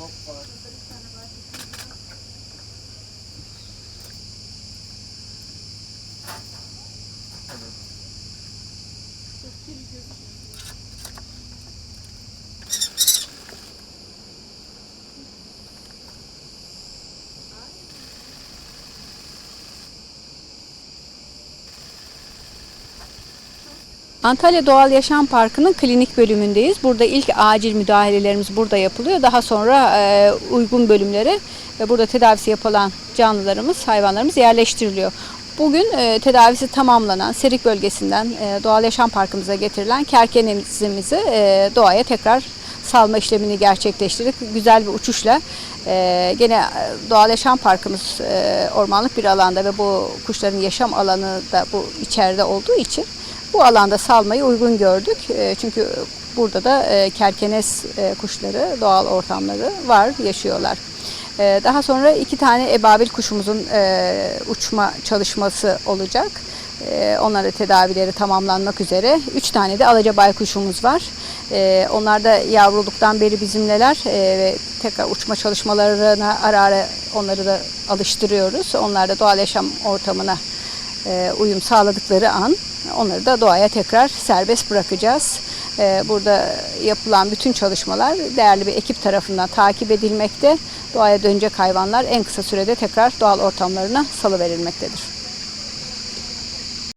smoke pot. Çok kirli gözüküyor. Antalya Doğal Yaşam Parkı'nın klinik bölümündeyiz. Burada ilk acil müdahalelerimiz burada yapılıyor. Daha sonra e, uygun bölümlere ve burada tedavisi yapılan canlılarımız, hayvanlarımız yerleştiriliyor. Bugün e, tedavisi tamamlanan Serik bölgesinden e, Doğal Yaşam Parkımıza getirilen kerkenizimizi e, doğaya tekrar salma işlemini gerçekleştirdik. Güzel bir uçuşla e, gene e, Doğal Yaşam Parkımız e, ormanlık bir alanda ve bu kuşların yaşam alanı da bu içeride olduğu için bu alanda salmayı uygun gördük. E, Çünkü burada da e, kerkenes e, kuşları, doğal ortamları var, yaşıyorlar. Daha sonra iki tane ebabil kuşumuzun uçma çalışması olacak. E, Onların tedavileri tamamlanmak üzere. Üç tane de alaca baykuşumuz var. Onlar da yavruluktan beri bizimleler ve tekrar uçma çalışmalarına ara ara onları da alıştırıyoruz. Onlar da doğal yaşam ortamına uyum sağladıkları an onları da doğaya tekrar serbest bırakacağız. E, Burada yapılan bütün çalışmalar değerli bir ekip tarafından takip edilmekte. Doğaya dönecek hayvanlar en kısa sürede tekrar doğal ortamlarına salıverilmektedir.